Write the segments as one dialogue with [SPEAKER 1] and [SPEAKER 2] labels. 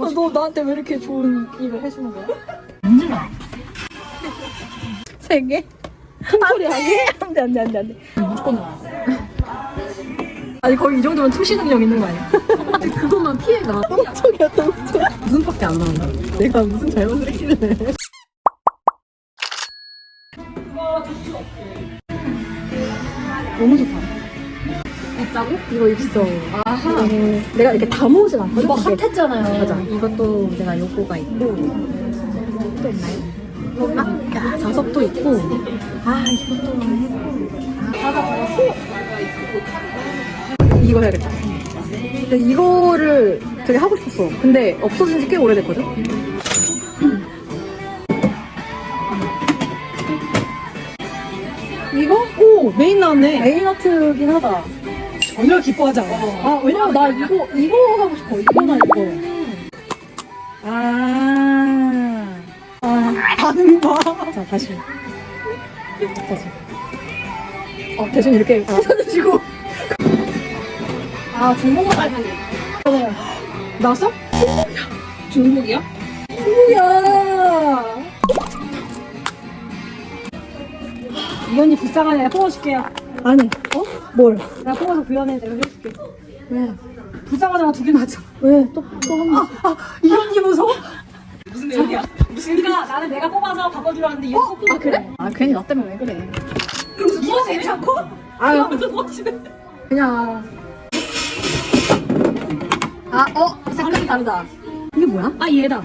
[SPEAKER 1] 어, 너 나한테 왜 이렇게 좋은 일을 해주는 거야?
[SPEAKER 2] 세 개?
[SPEAKER 1] 통털이 아니야?
[SPEAKER 2] 안돼 안돼 안돼 안돼
[SPEAKER 1] 무조건 나와. 아니 거의 이 정도면 투시 능력 있는 거 아니야? 그것만 피해가.
[SPEAKER 2] 똥쪽이야 똥쪽
[SPEAKER 1] 웃음밖에 안 나온다.
[SPEAKER 2] 내가 무슨 잘못을 했길래
[SPEAKER 1] 너무 좋다. 있다고? 이거 있어. 아하. 내가 이렇게 다 모으진 않거든. 이거 핫했잖아요. 맞아. 이것도 내가 요거가 있고 또 있나요? 아, 야, 자석도 있고. 아, 이것도 했고. 이거 해야겠다. 근데 이거를 되게 하고 싶었어. 근데 없어진 지 꽤 오래됐거든. 이거? 오 메인 나왔네. 메인 아트긴 하다.
[SPEAKER 2] 전혀 기뻐하지 않아
[SPEAKER 1] 아 왜냐면 나 이거 이거 하고 싶어. 이거나 이거.
[SPEAKER 2] 아
[SPEAKER 1] 아,
[SPEAKER 2] 반응 봐
[SPEAKER 1] 자 다시. 다시. 어 대신 이렇게 찾아주시고. 아 중국어 말고. 나왔어?
[SPEAKER 2] 중국이야?
[SPEAKER 1] 중국이야.
[SPEAKER 2] 이 언니 불쌍하네 뽑아줄게요
[SPEAKER 1] 아니 어? 뭘?
[SPEAKER 2] 내가 뽑아서 구현해 내가 해줄게
[SPEAKER 1] 왜?
[SPEAKER 2] 불쌍하잖아 두개 맞아
[SPEAKER 1] 왜? 또 또 한 번.
[SPEAKER 2] 이 언니 무서워? 무슨 내용이야? 무슨 그러니까 나는 내가 뽑아서 바꿔주려 하는데 얘 뽑고
[SPEAKER 1] 아 그래? 아 괜히 나 때문에 왜 그래?
[SPEAKER 2] 그럼 제일 좋고?
[SPEAKER 1] 아유 그냥. 아 어? 색깔이 다르다. 이게 뭐야?
[SPEAKER 2] 아 얘다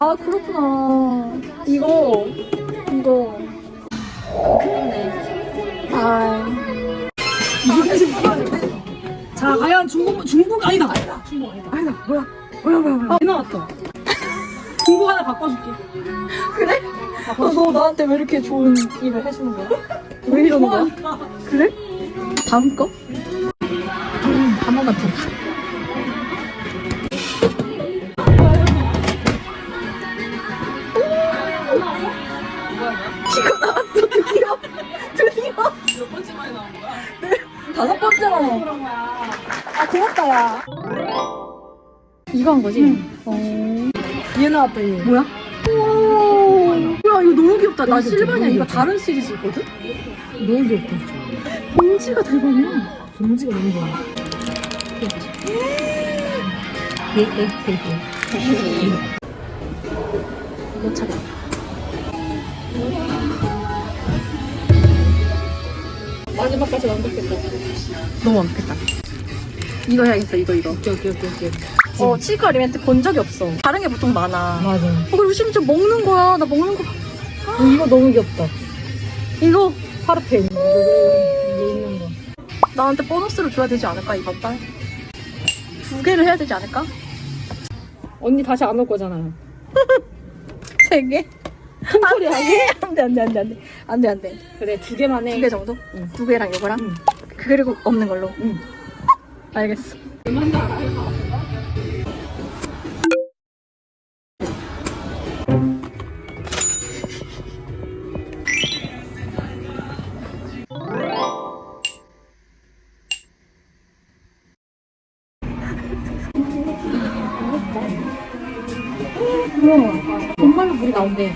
[SPEAKER 1] 아 그렇구나. 이거 이거. 아 지금
[SPEAKER 2] 자 과연 중국 중국 아니다 아니다 중국 아니다
[SPEAKER 1] 아니다 뭐야 뭐야 뭐야 뭐야.
[SPEAKER 2] 아 나왔다 중국 하나 바꿔줄게
[SPEAKER 1] 그래? 어, 너 나한테 왜 이렇게 좋은 일을 해주는 거야? 왜 이러는 거야?
[SPEAKER 2] 좋아하니까.
[SPEAKER 1] 그래? 다음 거? 음, 한번 같은. 이거 나왔어 드디어 드디어
[SPEAKER 2] 몇 번째 만에 나온 거야?
[SPEAKER 1] 다섯 번째로
[SPEAKER 2] 그런 거야
[SPEAKER 1] 아 고맙다 야 이거 한 거지?
[SPEAKER 2] 어얘 나왔다 얘
[SPEAKER 1] 뭐야? 오, 야 이거 너무 귀엽다. 나
[SPEAKER 2] 너무 귀엽다,
[SPEAKER 1] 실바니아
[SPEAKER 2] 너무
[SPEAKER 1] 이거
[SPEAKER 2] 귀엽다.
[SPEAKER 1] 다른 시리즈거든?
[SPEAKER 2] 너무 귀엽다
[SPEAKER 1] 봉지가 대박이야.
[SPEAKER 2] 봉지가 너무 좋아
[SPEAKER 1] 이거 차례. 마지막까지 완벽했다. 너무 완벽했다. 이거 해야겠어, 이거, 이거.
[SPEAKER 2] 오케이 오케이 오케이 오케이
[SPEAKER 1] 어, 치과 리멘트 본 적이 없어. 다른 게 보통 많아.
[SPEAKER 2] 맞아
[SPEAKER 1] 어, 그리고 심지어 먹는 거야. 나 먹는 거.
[SPEAKER 2] 어, 이거 너무 귀엽다
[SPEAKER 1] 이거
[SPEAKER 2] 파르페 거 이거 있는 거
[SPEAKER 1] 나한테 보너스를 줘야 되지 않을까, 이번 달? 두 개를 해야 되지 않을까?
[SPEAKER 2] 언니 다시 안 올 거잖아요
[SPEAKER 1] 세 개?
[SPEAKER 2] 통털이 아니야?
[SPEAKER 1] 안 돼, 안 돼, 안 돼, 안 돼. 안 돼, 안 돼.
[SPEAKER 2] 그래 두 개만
[SPEAKER 1] 해두개 정도?
[SPEAKER 2] 응.
[SPEAKER 1] 두 개랑 이거랑?
[SPEAKER 2] 응.
[SPEAKER 1] 그리고 없는 걸로.
[SPEAKER 2] 응.
[SPEAKER 1] 알겠어. 우와, 정말로 물이 나온대.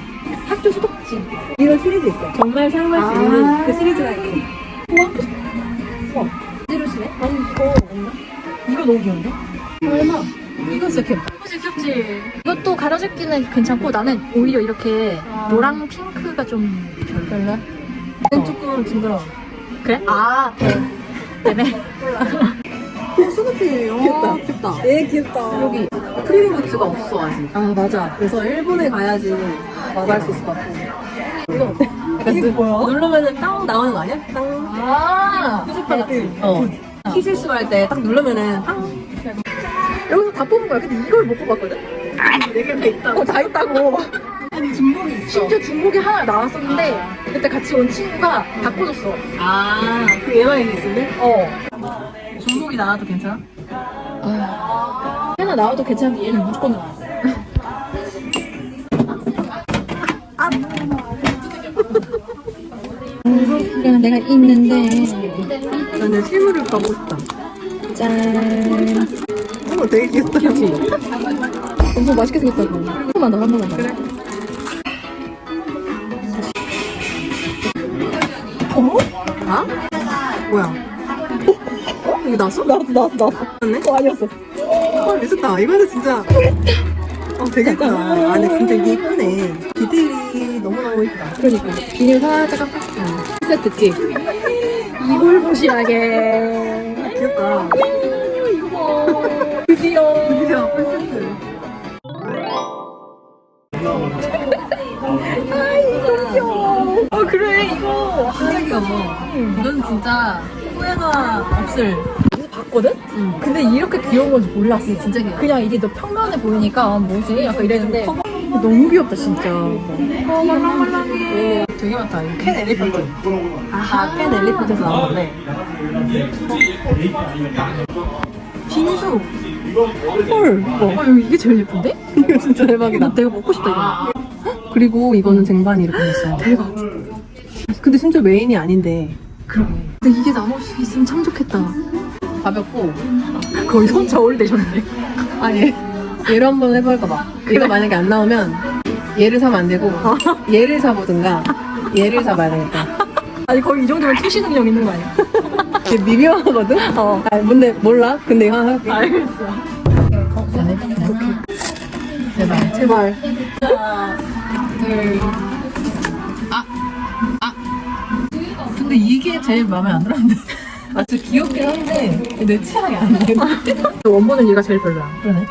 [SPEAKER 1] 학교 수도꼭지.
[SPEAKER 2] 이런 시리즈 있어 정말 사용할 수
[SPEAKER 1] 아.
[SPEAKER 2] 있는 그 시리즈가 있어
[SPEAKER 1] 찌르 아니, 이거
[SPEAKER 2] 너무 귀여운데?
[SPEAKER 1] 얼마? 이거 진짜 귀엽다. 그치, 귀엽지? 이것도 가려잡기는 괜찮고 나는 오히려 이렇게
[SPEAKER 2] 아.
[SPEAKER 1] 노랑 핑크가 좀 별로야?
[SPEAKER 2] 이건 조금 징그러워
[SPEAKER 1] 그래? 아, 네. 때문에.
[SPEAKER 2] 수고피예요
[SPEAKER 1] 귀엽다, 귀엽다.
[SPEAKER 2] 예 귀엽다
[SPEAKER 1] 여기 프리미엄 굿즈가 없어, 아직.
[SPEAKER 2] 아 맞아 그래서 일본에 가야지 구할 수 있을 것 같아 이거 어때? 이게 뭐야? 누르면은 땅 나오는 거 아니야? 땅
[SPEAKER 1] 아,
[SPEAKER 2] 휴지판 같이 어 키 실수 할 때 딱 누르면은 땅
[SPEAKER 1] 여기서 다 뽑은 거야. 근데 이걸 못 뽑았거든?
[SPEAKER 2] 네개다 있다고
[SPEAKER 1] 어, 다 있다고.
[SPEAKER 2] 아니 중복이 있어
[SPEAKER 1] 심지어 중복이 하나 나왔었는데, 그때 같이 온 친구가 바꿔줬어.
[SPEAKER 2] 아 그 얘만 있는데?
[SPEAKER 1] 어.
[SPEAKER 2] 중복이 나와도 괜찮아?
[SPEAKER 1] 아, 하나 나와도 괜찮은데 얘는 무조건 나와. 이거는 내가 있는데
[SPEAKER 2] 나는 실물을 가고 싶다
[SPEAKER 1] 짠
[SPEAKER 2] 어 되게 귀엽다 그치?
[SPEAKER 1] 이거 맛있게 생겼다고. 한 번만 더, 한 번만 더. 그래. 어머?
[SPEAKER 2] 아? 뭐야? 어? 이게 나왔어?
[SPEAKER 1] 나왔어, 나왔어, 나왔어.
[SPEAKER 2] 맞네?
[SPEAKER 1] 어, 아니었어.
[SPEAKER 2] 헐, 미쳤다. 이거는 진짜. 어, 되게 예쁘다. 아, 근데 진짜 이게 예쁘네. 디테일이 너무너무 예쁘다.
[SPEAKER 1] 그러니까. 비닐 살짝 깎아. 세트지? 이걸 보시라게.
[SPEAKER 2] 귀엽다.
[SPEAKER 1] 이거. 드디어.
[SPEAKER 2] 드디어 풀세트.
[SPEAKER 1] 아이고, 귀여워. 아, 그래, 이거.
[SPEAKER 2] 진짜 귀여워. 이건 진짜 후회가 없을.
[SPEAKER 1] 이거 봤거든?
[SPEAKER 2] 응.
[SPEAKER 1] 근데 이렇게 귀여운 건지 몰랐어.
[SPEAKER 2] 진짜 귀여워.
[SPEAKER 1] 그냥 이게 너 평면에 보이니까 아, 뭐지? 약간 이랬는데 너무 귀엽다 진짜.
[SPEAKER 2] 어, 말랑말랑해. 되게 많다. 이거 캔 엘리펀트. 아하, 캔 엘리펀트에서 나온 건데. 빙수.
[SPEAKER 1] 헐. 어, 이거 이게 제일 예쁜데?
[SPEAKER 2] 이거 진짜 대박이다.
[SPEAKER 1] 내가 먹고 싶다 이거.
[SPEAKER 2] 그리고 이거는 쟁반이 이렇게 있어.
[SPEAKER 1] 대박.
[SPEAKER 2] 근데 심지어 메인이 아닌데.
[SPEAKER 1] 그러게. 근데 이게 나올 수 있으면 참 좋겠다.
[SPEAKER 2] 가볍고.
[SPEAKER 1] 거의 손 저울 되셨네.
[SPEAKER 2] 아니, 얘를 한번 해볼까봐. 얘가 만약에 안 나오면 얘를 사면 안 되고, 얘를 사보든가, 얘를 사봐야 되겠다.
[SPEAKER 1] 아니 거의 이 정도면 투시 능력 있는 거 아니야?
[SPEAKER 2] 얘 미묘하거든?
[SPEAKER 1] 어.
[SPEAKER 2] 아, 근데 몰라? 근데 이거 하나 할게.
[SPEAKER 1] 알겠어.
[SPEAKER 2] 네. 제발.
[SPEAKER 1] 제발.
[SPEAKER 2] 하나, 둘. 아, 아. 근데 이게 제일 마음에 안 들었는데. 아, 진짜 귀엽긴 한데, 내 취향이 안 돼.
[SPEAKER 1] 원본은 얘가 제일 별로야.
[SPEAKER 2] 그러네.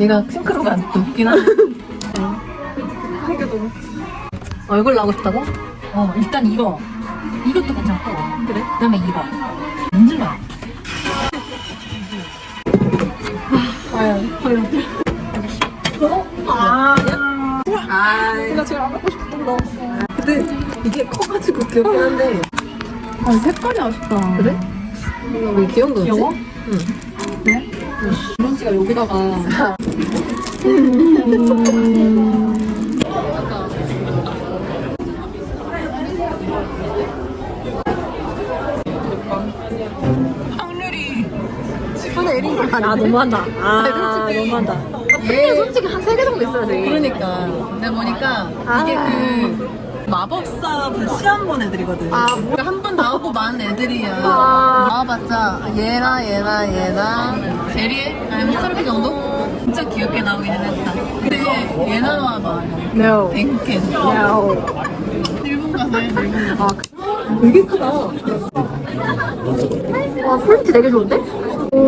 [SPEAKER 2] 얘가 싱크로가 안 높긴 한데.
[SPEAKER 1] 너무.
[SPEAKER 2] 얼굴 나오고 싶다고?
[SPEAKER 1] 어 일단 이거. 이것도 괜찮고. 그래? 그 다음에 이거. 문질러.
[SPEAKER 2] 과연, 과연.
[SPEAKER 1] 아.
[SPEAKER 2] 아,
[SPEAKER 1] 내가 제일 안 먹고 싶은 거.
[SPEAKER 2] 근데 이게 커가지고 귀엽긴 한데.
[SPEAKER 1] 아 색깔이 아쉽다.
[SPEAKER 2] 그래? 왜 귀여운 거지?
[SPEAKER 1] 귀여워?
[SPEAKER 2] 응.
[SPEAKER 1] 이런 씨가 여기다가
[SPEAKER 2] 확률이 10분의 1인
[SPEAKER 1] 거아 너무한다. 아
[SPEAKER 2] 솔직히.
[SPEAKER 1] 너무한다.
[SPEAKER 2] 얘
[SPEAKER 1] 솔직히 한 세 개 정도 있어야지.
[SPEAKER 2] 그러니까 내가 보니까 이게
[SPEAKER 1] 아.
[SPEAKER 2] 그 마법사 그 시험 본 애들이거든.
[SPEAKER 1] 아,
[SPEAKER 2] 그러니까 한번 나오고 만 애들이야.
[SPEAKER 1] 아.
[SPEAKER 2] 나와봤자 얘나 얘나 얘나 제리 아니 트로피 정도? 진짜 귀엽게 나오기는 했다. 근데 얘 나 와봐.
[SPEAKER 1] No.
[SPEAKER 2] 뱅켄.
[SPEAKER 1] No.
[SPEAKER 2] 일본 가서 해. 일본 가서.
[SPEAKER 1] 아
[SPEAKER 2] 되게 크다.
[SPEAKER 1] 와 퀄리티 되게 좋은데? 오.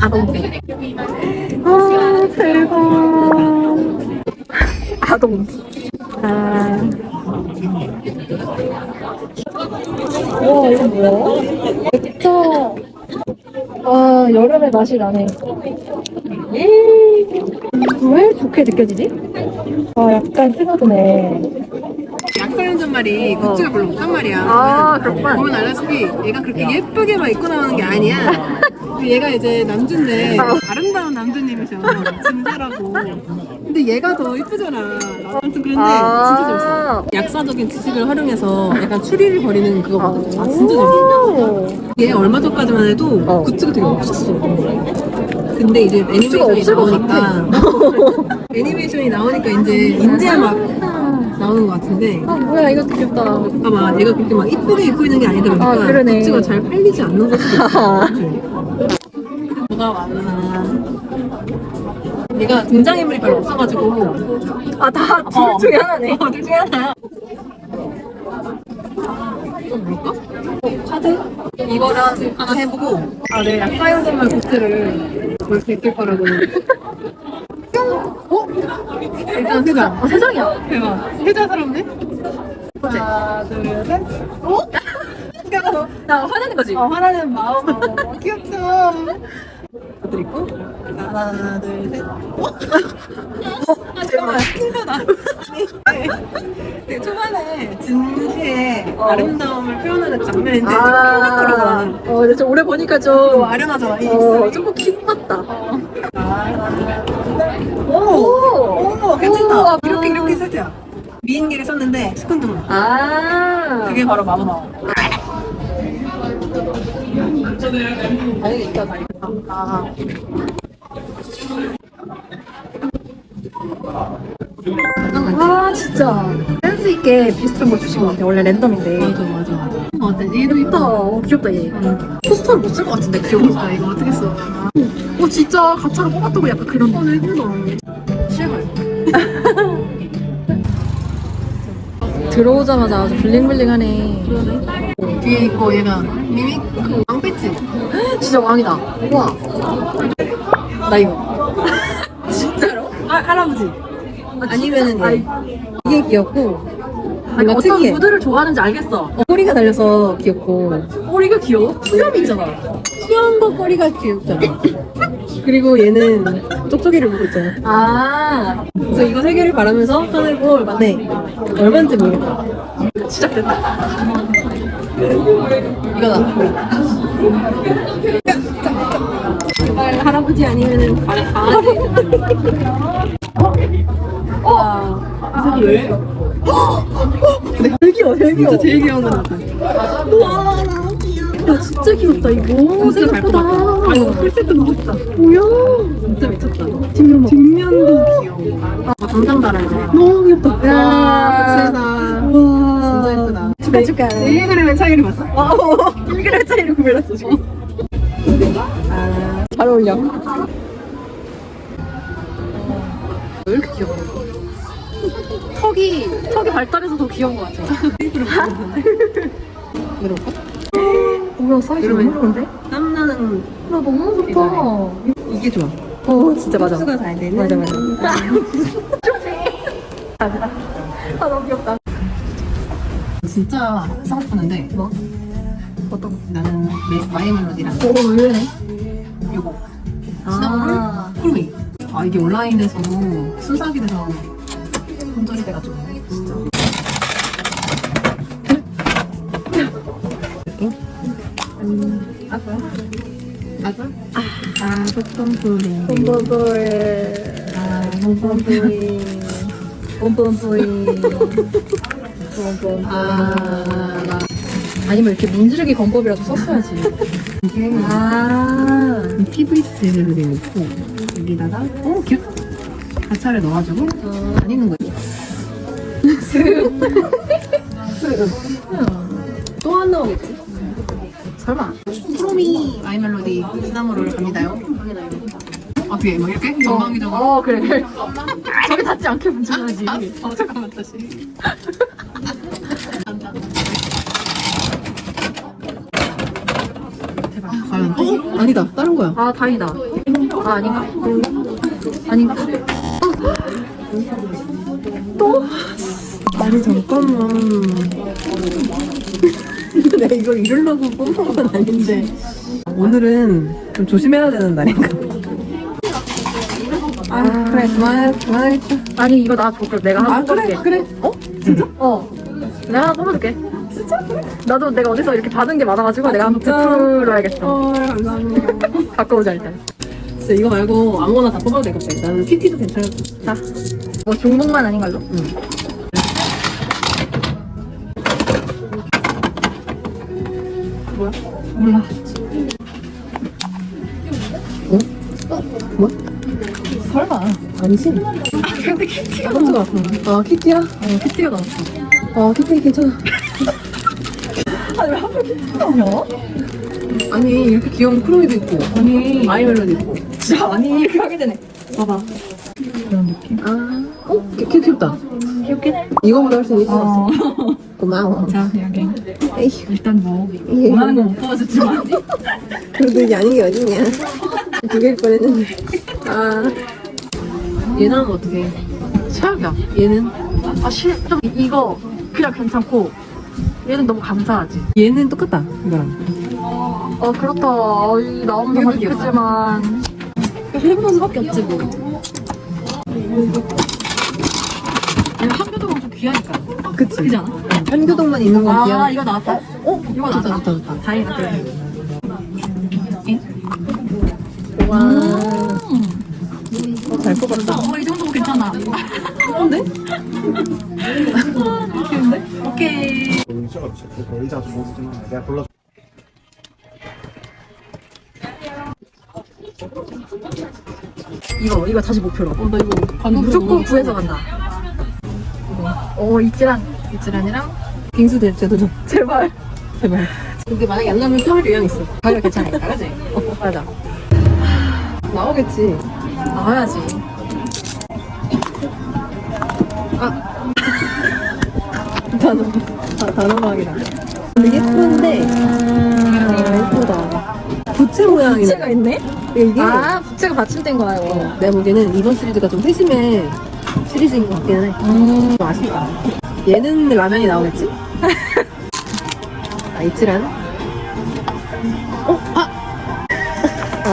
[SPEAKER 1] 아동. 아 대박. 아동. 아. 와 이거 뭐야? 진짜. 와 여름의 맛이 나네. 왜 좋게 느껴지지? 아 약간 스며드네.
[SPEAKER 2] 약사연 전말이 굿즈가 별로 없단 말이야.
[SPEAKER 1] 아, 그렇구나.
[SPEAKER 2] 보면 알다시피 얘가 그렇게 예쁘게 막 입고 나오는 게 아니야. 얘가 이제 남주인데
[SPEAKER 1] 아.
[SPEAKER 2] 아름다운 남주님이셔. 진사라고. 근데 얘가 더 예쁘잖아. 아무튼 그런데
[SPEAKER 1] 아.
[SPEAKER 2] 진짜 재밌어. 약사적인 지식을 활용해서 약간 추리를 벌이는 그거거든. 아, 진짜 재밌어. 얘 얼마 전까지만 해도
[SPEAKER 1] 어.
[SPEAKER 2] 굿즈가 되게 없었어. 근데 이제 애니메이션이
[SPEAKER 1] 없을 것
[SPEAKER 2] 나오니까 애니메이션이 나오니까 이제 인제 막 나오는 것 같은데
[SPEAKER 1] 아 뭐야 이것도 귀엽다.
[SPEAKER 2] 봐봐 얘가 그렇게 막 이쁘게 입고 있는 게 아니다 보니까
[SPEAKER 1] 아, 그러네.
[SPEAKER 2] 굿즈가 잘 팔리지 않는 것이
[SPEAKER 1] 아.
[SPEAKER 2] 뭐가 많나 얘가 등장인물이 별로 없어가지고
[SPEAKER 1] 아다 둘
[SPEAKER 2] 어.
[SPEAKER 1] 중에 하나네.
[SPEAKER 2] 어, 둘 중에 하나야 좀 뭘까? 카드? 이거랑 하나 해보고 아, 네, 약사연 선물 굿즈를 볼수 있을 거라고 어? 일단 세자
[SPEAKER 1] 아 세상이야.
[SPEAKER 2] 대박 세자스럽네? 하나 둘셋 어?
[SPEAKER 1] 나 화내는 거지.
[SPEAKER 2] 어, 화나는 마음 어, 귀엽 다 드리고 하나 둘셋 어? 아 잠깐만 킹거다 되게 초반에 진시의 아름다움을 표현하는 장면인데 나는
[SPEAKER 1] 어, 근데 좀 오래 보니까 좀.
[SPEAKER 2] 좀 아련하잖아 이
[SPEAKER 1] 어,
[SPEAKER 2] 입술이
[SPEAKER 1] 조금 킹 같다.
[SPEAKER 2] 오! 오! 괜찮다
[SPEAKER 1] 우와.
[SPEAKER 2] 이렇게 이렇게 쓰자 미인기를 썼는데 시큰둥
[SPEAKER 1] 아.
[SPEAKER 2] 그게 바로 마법나와
[SPEAKER 1] 다행히 있다, 다행 감사합니다. 아 진짜 센스 있게 비슷한 거 주신 거 같아. 원래 랜덤인데.
[SPEAKER 2] 맞아 맞아 맞아. 어때? 얘도
[SPEAKER 1] 예쁘다. 어, 귀엽다 얘.
[SPEAKER 2] 포스터를 못 쓸 것 같은데 귀여워.
[SPEAKER 1] 아 이거 어떻게 써? 어 진짜 가차로 뽑았던 거 약간 그런. 아 예쁘다.
[SPEAKER 2] 실물.
[SPEAKER 1] 들어오자마자 아주 블링블링하네.
[SPEAKER 2] 뒤에 있고 얘가 미미크 왕 배지.
[SPEAKER 1] 진짜 왕이다. 우와. 나 이거.
[SPEAKER 2] 진짜로?
[SPEAKER 1] 아, 할아버지.
[SPEAKER 2] 아니면은
[SPEAKER 1] 아,
[SPEAKER 2] 얘.
[SPEAKER 1] 이게 귀엽고.
[SPEAKER 2] 뭔가
[SPEAKER 1] 어떤
[SPEAKER 2] 특이해.
[SPEAKER 1] 무드를 좋아하는지 알겠어.
[SPEAKER 2] 어, 꼬리가 달려서 귀엽고
[SPEAKER 1] 꼬리가 귀여워? 수염 있잖아.
[SPEAKER 2] 수영거 꼬리가 귀엽잖아. 그리고 얘는 쪽쪽이를 보고 있잖아.
[SPEAKER 1] 아,
[SPEAKER 2] 그래서 이거 세 개를 바르면서 하늘 보 얼마네. 얼마인지 모르겠다.
[SPEAKER 1] 시작됐다.
[SPEAKER 2] 이거다. 제발 할아버지 아니면은 강아지.
[SPEAKER 1] 와.
[SPEAKER 2] 왜?
[SPEAKER 1] 되게 귀여워, 되게 귀여워.
[SPEAKER 2] 진짜 제일 귀여운 거 같아.
[SPEAKER 1] 야, 진짜 귀엽다, 이거.
[SPEAKER 2] 진짜 잘
[SPEAKER 1] 생각보다.
[SPEAKER 2] 뽑았다. 아니, 풀셋도 너무 좋다.
[SPEAKER 1] 뭐야?
[SPEAKER 2] 진짜 미쳤다.
[SPEAKER 1] 뒷면 봐.
[SPEAKER 2] 뒷면도 귀여워.
[SPEAKER 1] 아, 당장 달아야
[SPEAKER 2] 너무 귀엽다.
[SPEAKER 1] 야,
[SPEAKER 2] 세상.
[SPEAKER 1] 우와.
[SPEAKER 2] 진짜 예쁘다.
[SPEAKER 1] 축하, 축하.
[SPEAKER 2] 1g의 차이를 봤어?
[SPEAKER 1] 어, 1g 차이로 구별했어, 지금.
[SPEAKER 2] 아,
[SPEAKER 1] 잘 어울려.
[SPEAKER 2] 왜 이렇게 귀여워?
[SPEAKER 1] 턱이, 턱이 발달해서 더 귀여운 것 같아.
[SPEAKER 2] 이럴까?
[SPEAKER 1] 뭐야, 사이즈 너무 좋은데?
[SPEAKER 2] 땀나는
[SPEAKER 1] 나 너무 좋다.
[SPEAKER 2] 이게 좋아.
[SPEAKER 1] 어, 진짜 맞아.
[SPEAKER 2] 수가 잘 되는.
[SPEAKER 1] 맞아, 맞아. 아, 너무 귀엽다.
[SPEAKER 2] 진짜 사고 싶었는데
[SPEAKER 1] 뭐? 어떤 거?
[SPEAKER 2] 나는 메- 마이 멜로디랑
[SPEAKER 1] 오, 의외네.
[SPEAKER 2] 요거
[SPEAKER 1] 아.
[SPEAKER 2] 시나몬 크루미 아 이게 온라인에서 순삭이 돼서 손절이 돼가지고 음, 아빠 아 소똥소리
[SPEAKER 1] 봄봄보이.
[SPEAKER 2] 아.
[SPEAKER 1] 봄봄보이. 봄봄보이.
[SPEAKER 2] 아
[SPEAKER 1] 아니면 이렇게 문지르기 건법이라도 썼어야지.
[SPEAKER 2] 이게
[SPEAKER 1] 아.
[SPEAKER 2] PVC 재질들이 있고 여기다가 어 귀엽다 가차를 넣어가지고 안 입는 거지 또안 나오겠지?
[SPEAKER 1] 설마.
[SPEAKER 2] 프로미 아이멜로디 시나모를 갑니다요 아 뒤에 뭐 이렇게 전방위적으로
[SPEAKER 1] 어, 그래, 그래. 저기 닿지 않게 문지르지.
[SPEAKER 2] 어 잠깐만 다시 대박 과연 어? 아니다 다른 거야
[SPEAKER 1] 아, 다행이다. 아, 아닌가? 아닌가?
[SPEAKER 2] 아니 잠깐만 내가 이걸 이러려고 뽑은 건 아닌데 오늘은 좀 조심해야 되는 날인가 아 그래 그만 그만했다
[SPEAKER 1] 아니, 이거 나 줘. 그럼 내가 하나
[SPEAKER 2] 아 그래
[SPEAKER 1] 뽑아줄게.
[SPEAKER 2] 그래 어? 진짜?
[SPEAKER 1] 어. 내가 하나 뽑아줄게.
[SPEAKER 2] 진짜? 그래?
[SPEAKER 1] 나도 내가 어디서 이렇게 받은 게 많아가지고
[SPEAKER 2] 아,
[SPEAKER 1] 내가 한번
[SPEAKER 2] 진짜?
[SPEAKER 1] 베풀어야겠어.
[SPEAKER 2] 어 감사합니다
[SPEAKER 1] 바꿔보자, 일단.
[SPEAKER 2] 진짜 이거 말고 아무거나 다 뽑아도 되겠다 나는 PT도 괜찮을 것 같아
[SPEAKER 1] 자. 뭐 종목만 아닌 걸로?
[SPEAKER 2] 응. 뭐야?
[SPEAKER 1] 몰라.
[SPEAKER 2] 설마 아니지?
[SPEAKER 1] 근데 키티가
[SPEAKER 2] 놀랐어 아 키티야?
[SPEAKER 1] 어, 키티가 나왔어.
[SPEAKER 2] 아 키티 괜찮아
[SPEAKER 1] 아니, 왜 하필 키티가 나오냐?
[SPEAKER 2] 아니 이렇게 귀여운 크로미도 있고
[SPEAKER 1] 아니.
[SPEAKER 2] 아이멜로도 있고
[SPEAKER 1] 진짜 아니, 이렇게 하게 되네. 봐봐.
[SPEAKER 2] 그런 느낌 아 어? 귀, 귀, 귀엽다
[SPEAKER 1] 귀엽게?
[SPEAKER 2] 이거보다 훨씬 예쁘
[SPEAKER 1] 어.
[SPEAKER 2] 고마워
[SPEAKER 1] 자, 여기.
[SPEAKER 2] 에휴
[SPEAKER 1] 일단 뭐,
[SPEAKER 2] 예.
[SPEAKER 1] 원하는 건 못 뽑아줬지만.
[SPEAKER 2] 그래도 이게 아닌 게 어딨냐 두 개일 뻔했는데 아 얘는 어떡해
[SPEAKER 1] 최악이야.
[SPEAKER 2] 얘는?
[SPEAKER 1] 아, 실, 좀, 이거, 그냥 괜찮고, 얘는 너무 감사하지.
[SPEAKER 2] 얘는 똑같다 이거랑
[SPEAKER 1] 어, 그렇다. 어, 이 나오면 정말
[SPEAKER 2] 이것도 귀엽다.
[SPEAKER 1] 이쁘지만.
[SPEAKER 2] 해보는 수밖에 없지 뭐
[SPEAKER 1] 한교도가 좀 귀하니까.
[SPEAKER 2] 그치
[SPEAKER 1] 그지 않아?
[SPEAKER 2] 한교동만 있는 건
[SPEAKER 1] 아,
[SPEAKER 2] 귀여워
[SPEAKER 1] 이거 나왔다. 어? 이거
[SPEAKER 2] 좋다
[SPEAKER 1] 나왔다.
[SPEAKER 2] 좋다 좋다
[SPEAKER 1] 다행이다. 그래.
[SPEAKER 2] 와
[SPEAKER 1] 음.
[SPEAKER 2] 어, 잘 뽑았다
[SPEAKER 1] 어, 이 정도면 괜찮아.
[SPEAKER 2] 근데?
[SPEAKER 1] 귀여운데? 오케이.
[SPEAKER 3] 그 내가 불러
[SPEAKER 1] 이거 이거 다시 목표로.
[SPEAKER 2] 어, 나 이거 관심
[SPEAKER 1] 무조건 구해서 간다. 어 이지랑
[SPEAKER 2] 이치란이랑 빙수 대 제도전.
[SPEAKER 1] 제발.
[SPEAKER 2] 제발. 근데 만약에 안 나오면 또할 의향 있어.
[SPEAKER 1] 가격 괜찮으니까 그지?
[SPEAKER 2] 어,
[SPEAKER 1] 맞아.
[SPEAKER 2] 나오겠지.
[SPEAKER 1] 나와야지.
[SPEAKER 2] 단어, 다, 단어막이다. 근데 예쁜데, 아, 예쁘다. 부채 모양이네.
[SPEAKER 1] 부채가 있네?
[SPEAKER 2] 이게,
[SPEAKER 1] 아 부채가 받침된 거야 이거.
[SPEAKER 2] 어, 내가 보기에는 이번 시리즈가 좀 세심해 시리즈인 것 같기는 해.
[SPEAKER 1] 음.
[SPEAKER 2] 좀 아쉽다. 얘는 라면이 나오겠지? 아, 이치란.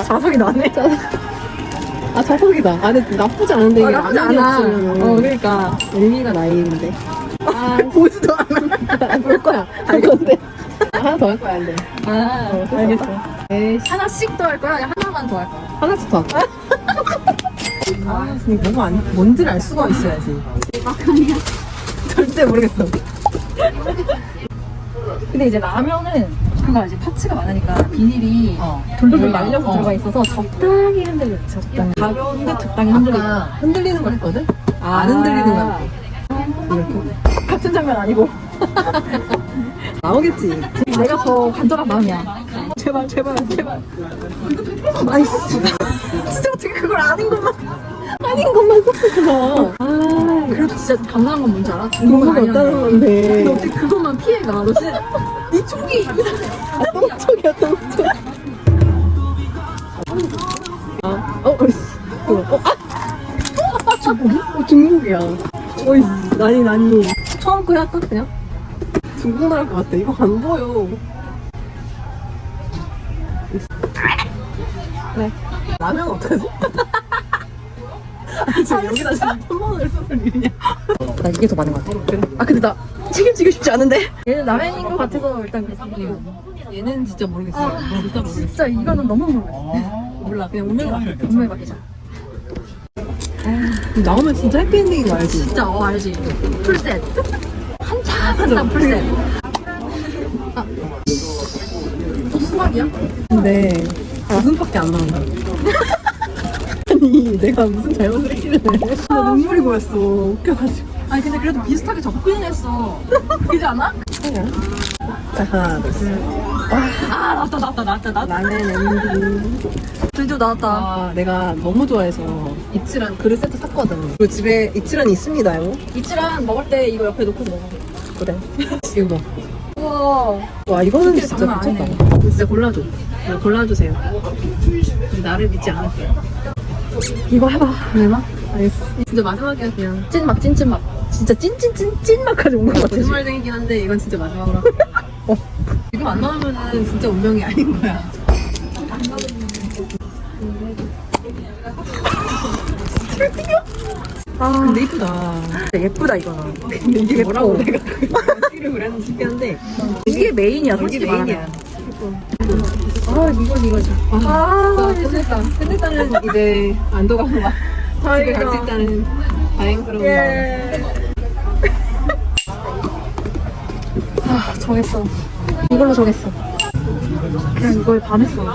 [SPEAKER 1] 자석이 나네.
[SPEAKER 2] 아, 자석이다. 아, 근데 나쁘지 않은데,
[SPEAKER 1] 어,
[SPEAKER 2] 이게
[SPEAKER 1] 나쁘지 않아.
[SPEAKER 2] 라면이었으면.
[SPEAKER 1] 어 그러니까.
[SPEAKER 2] 의미가 나이인데.
[SPEAKER 1] 아 보지도 않아.
[SPEAKER 2] 볼 거야. 할 건데. 아, 하나 더 할 거야, 근데.
[SPEAKER 1] 아 알겠어.
[SPEAKER 2] 에이씨.
[SPEAKER 1] 하나씩 더 할 거야? 아니면 하나만 더 할 거야?
[SPEAKER 2] 하나씩 더 할까? 아, 근데 뭐가 아니, 뭔지를 알 수가 있어야지. 절대 모르겠어.
[SPEAKER 1] 근데 이제 라면은 그거 이제 파츠가 많으니까 비닐이
[SPEAKER 2] 어. 몰라.
[SPEAKER 1] 말려서
[SPEAKER 2] 어.
[SPEAKER 1] 들어가 있어서 적당히 흔들려. 적당히. 가벼운데 적당히 흔들려.
[SPEAKER 2] 아까 흔들리는 걸 했거든?
[SPEAKER 1] 아.
[SPEAKER 2] 안 흔들리는 거 같아. 이렇게.
[SPEAKER 1] 같은 장면 아니고.
[SPEAKER 2] 나오겠지.
[SPEAKER 1] 내가 더 간절한 마음이야. 제발 제발 제발.
[SPEAKER 2] 나이스.
[SPEAKER 1] 진짜 어떻게 그걸 아닌 것만.
[SPEAKER 2] 아닌 것만 섞었구나.
[SPEAKER 1] 아 그래도 진짜 강한 건 뭔지 알아? 아니야.
[SPEAKER 2] 없다는 건데.
[SPEAKER 1] 근데 어떻게 그것만 피해가? 너 진짜 이 총기.
[SPEAKER 2] 아, 똥쪽이야, 똥쪽. 아, 어, 어이씨. 이거, 어, 아! 중국이? 어, 중국이야. 어이, 나니, 나니. 처음 거 할까, 그냥? 중국 나올 것 같아. 이거 안 보여. 네. 라면 어떡하지? 아니, 지금 여기다 지금 천만 원을 썼을 일이냐?
[SPEAKER 1] 나 이게 더 많은 것 같아. 아 근데 나 책임지고 싶지 않은데. 얘는 라면인 것 같아서 일단 그랬어.
[SPEAKER 2] 얘는 진짜 모르겠어.
[SPEAKER 1] 아,
[SPEAKER 2] 진짜 모르겠어.
[SPEAKER 1] 진짜 이거는 너무 모르겠어.
[SPEAKER 2] 몰라. 그냥 운명이 맡겨.
[SPEAKER 1] 분명히 바뀌자.
[SPEAKER 2] 나오면 진짜 해피엔딩인 거 알지?
[SPEAKER 1] 진짜 어 알지. 풀셋. 한참 한참 풀셋. 아. 또 수박이야?
[SPEAKER 2] 근데 웃음밖에 안 나온다. 내가 무슨 잘못을 했길래 나 눈물이 고였어 웃겨가지고
[SPEAKER 1] 아니 근데 그래도 비슷하게 접근했어. 그지 않아?
[SPEAKER 2] 자 하나 둘셋
[SPEAKER 1] 아 나왔다 나왔다 나왔다 나왔다.
[SPEAKER 2] 라멘 엔딩
[SPEAKER 1] 드디어 나왔다.
[SPEAKER 2] 아 내가 너무 좋아해서 이치란 그릇 세트 샀거든 그리고 집에 이치란이 있습니다요
[SPEAKER 1] 이치랑 먹을 때 이거 옆에 놓고 먹어.
[SPEAKER 2] 그래 이거 봐.
[SPEAKER 1] 우와.
[SPEAKER 2] 와 이거는
[SPEAKER 1] 진짜
[SPEAKER 2] 진짜
[SPEAKER 1] 장난
[SPEAKER 2] 미쳤다 진짜 골라줘 이거 골라주세요 나를 믿지 않을게요
[SPEAKER 1] 이거 해봐. 얼마?
[SPEAKER 2] 알겠어 진짜 마지막이야 그냥
[SPEAKER 1] 찐막 찐찐막. 진짜 찐찐찐 찐막까지 온 것 같아. 지금.
[SPEAKER 2] 거짓말쟁이긴 한데 이건 진짜 마지막으로 어. 이거 안 나오면은 진짜 운명이 아닌 거야
[SPEAKER 1] 아
[SPEAKER 2] 근데 이쁘다
[SPEAKER 1] 예쁘다 이거는.
[SPEAKER 2] 근데 이게 뭐라고 내가 그걸 그랬는지 싶긴 한데
[SPEAKER 1] 이게 메인이야 솔직히
[SPEAKER 2] 메인이야
[SPEAKER 1] 말하면. 아 이건 이거지. 아
[SPEAKER 2] 끝냈다 끝냈다는 이제 안도가 막 집에 갈 수 있다는 다행스러운
[SPEAKER 1] 예. 아 정했어. 이걸로 정했어. 그냥 이거에 반했어.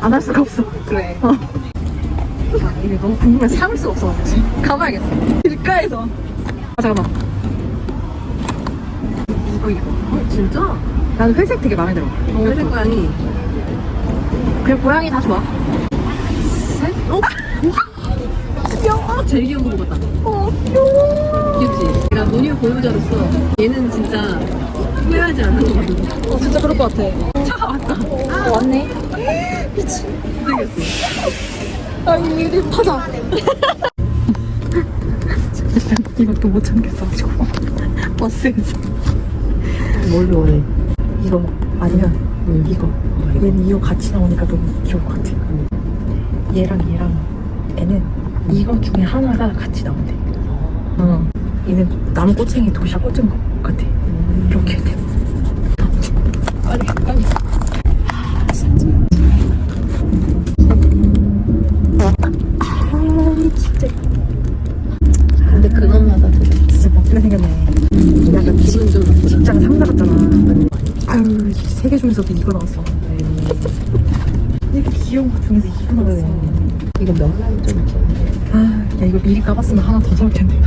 [SPEAKER 1] 안 할 수가 없어.
[SPEAKER 2] 그래
[SPEAKER 1] 아, 이게 너무 궁금해서 참을 수가 없어. 가봐야겠어. 길가에서. 아 잠깐만. 이거 이거.
[SPEAKER 2] 어, 진짜?
[SPEAKER 1] 나는 회색 되게 마음에 들어.
[SPEAKER 2] 어, 회색 고양이
[SPEAKER 1] 그냥 고양이 다 좋아.
[SPEAKER 2] 어? 귀여워 제일 귀여운 거 먹었다
[SPEAKER 1] 어 귀여워.
[SPEAKER 2] 귀엽지? 내가 모니오 보유자로서 얘는 진짜 후회하지 않는 거 같아
[SPEAKER 1] 어 진짜 그럴 것 같아. 차가 왔다. 아 왔네. 미치.
[SPEAKER 2] 모르겠어
[SPEAKER 1] 아 이리 파자. 이것도 못 참겠어가지고 버스에서
[SPEAKER 2] 뭘 원해?
[SPEAKER 1] 이거 아니면 이거. 얘는 이거 같이 나오니까 너무 귀여울 것 같아. 얘랑 얘랑 애는 이거 중에 하나가 같이 나온대 어. 얘는 나무 꼬챙이 도시락 꽂은 것 같아. 이렇게 돼. 빨리 빨리. 아 진짜.
[SPEAKER 2] 근데 그것마다 되게
[SPEAKER 1] 진짜 멋지게 생겼네 약간
[SPEAKER 2] 기분 좀
[SPEAKER 1] 직장 상사 같잖아. 아유, 중에서도 이거 나왔어. 이렇게 귀여운 것 중에서 이거 나왔어.
[SPEAKER 2] 이거 명란이 좀 있잖아
[SPEAKER 1] 이거 미리 까봤으면 하나 더 사올 텐데.